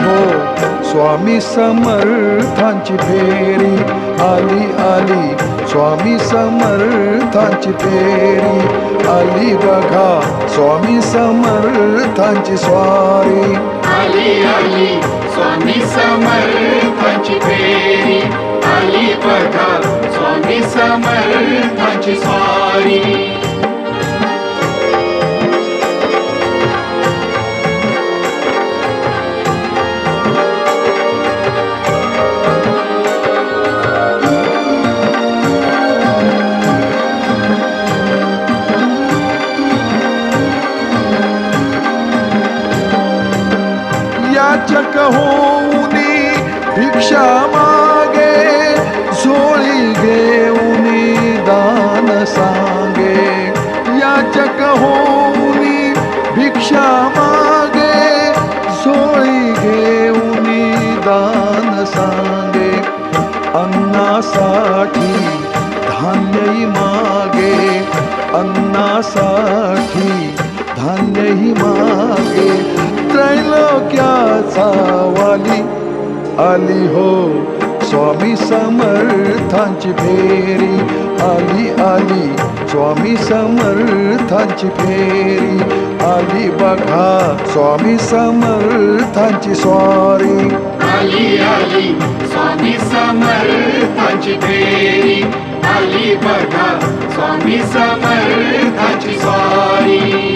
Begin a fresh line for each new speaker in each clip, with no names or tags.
हो. स्वामी समर्थांची फेरी आली आली. स्वामी समर्थांची फेरी आली बघा. स्वामी समर्थांची स्वारी.
आली आली. स्वामी समर्थांची फेरी आली बघा. स्वामी समर्थांची स्वारी.
याचक होऊनी भिक्षा मागे झोळी घेऊनी दान सांगे. याचक होऊनी भिक्षा मागे झोळी घेऊनी दान सांगे. अन्नासाठी धान्यही मागे अन्नासाठी वाली आली हो. स्वामी समर्थांची फेरी. आली आली. स्वामी समर्थांची फेरी. आली बघा. स्वामी समर्थांची स्वारी.
आली आली. स्वामी समर्थांची फेरी. आली बघा. स्वामी समर्थांची स्वारी.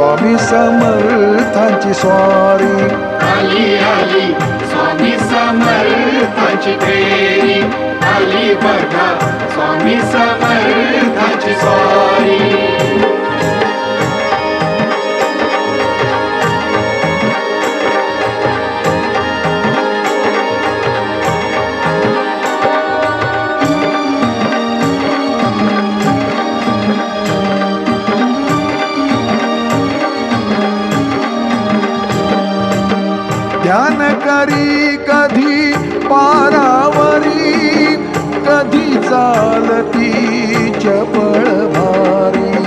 स्वामी समर्थांची स्वारी.
आली आली स्वामी समर्थांची फेरी. आली बघा स्वामी समर्थांची स्वारी.
चालती चपळ भारी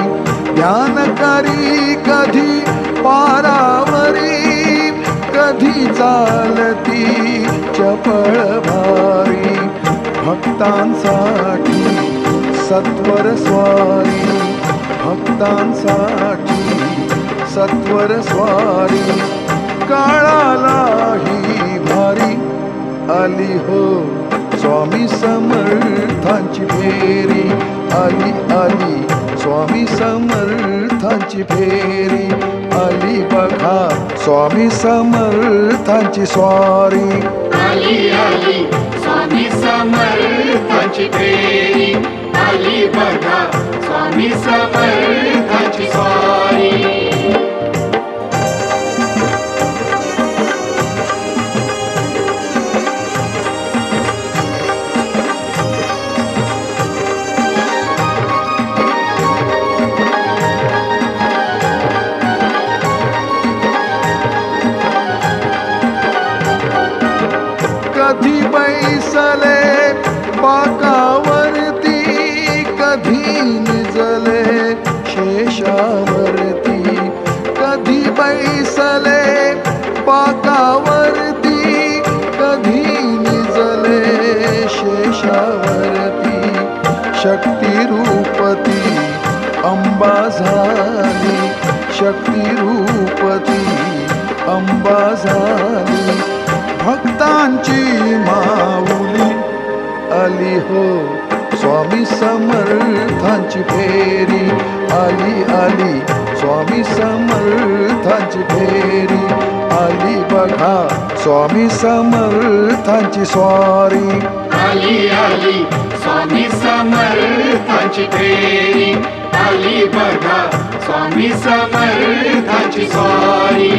ध्यान करी कधी पारावरी कधी चालती चपळ भारी भक्तांसाठी सत्वर स्वारी. भक्तांसाठी सत्वर स्वारी. काळालाही भारी आली हो. स्वामी समर्थांची फेरी. आली आली. स्वामी समर्थांची फेरी. आली बघा. स्वामी समर्थांची स्वारी.
आली आली. स्वामी समर्थांची फेरी. आली बघा. स्वामी
समर्थ शक्ती रूपती अंबा झाली अंबा झाली. भक्तांची माऊली आली हो. स्वामी समर्थांची फेरी आली आली. स्वामी समर्थांची फेरी आली बघा. स्वामी समर्थांची स्वारी
आली आली. स्वामी समर्थांची फेरी आली बघा स्वामी समर्थाची स्वारी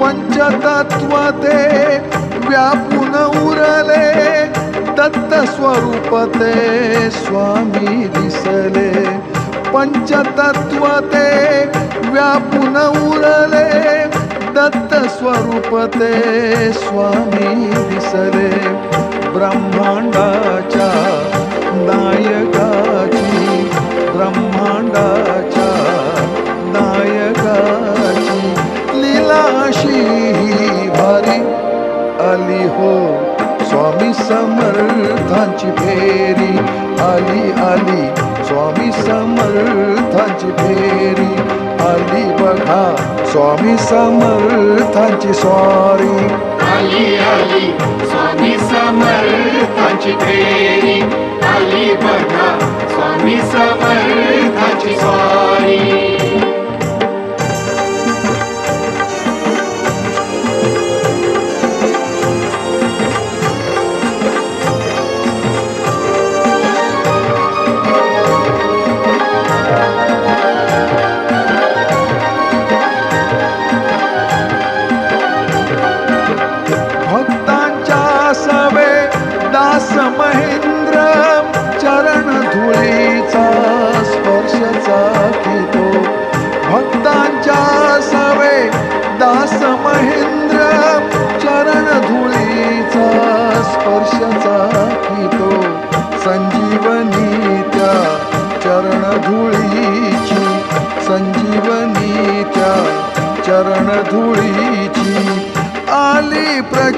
पंचतत्व ते व्यापू उरले दत्त स्वामी दिसले. पंचतत्व ते व्यापून उरले दत्त स्वामी दिसले. ब्रह्मांडाच्या नायक समर्थांची फेरी आली आली. स्वामी समर्थांची फेरी आली बघा. स्वामी समर्थांची स्वारी.
आली आली. स्वामी समर्थांची फेरी आली बघा. स्वामी समर्थांची स्वारी.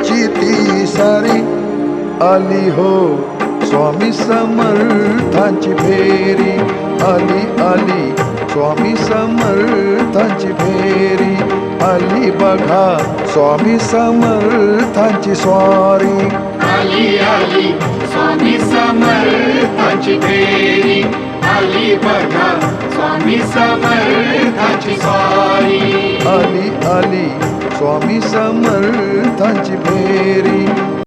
आली प्रचिती सारी आली हो. स्वामी समर्थांची फेरी. आली आली. स्वामी समर्थांची फेरी. आली बघा स्वामी समर्थांची स्वारी.
आली आली. स्वामी समर्थांची फेरी. आली बघा स्वामी समर्थांची स्वारी.
आली आली. स्वामी समर्थांची फेरी.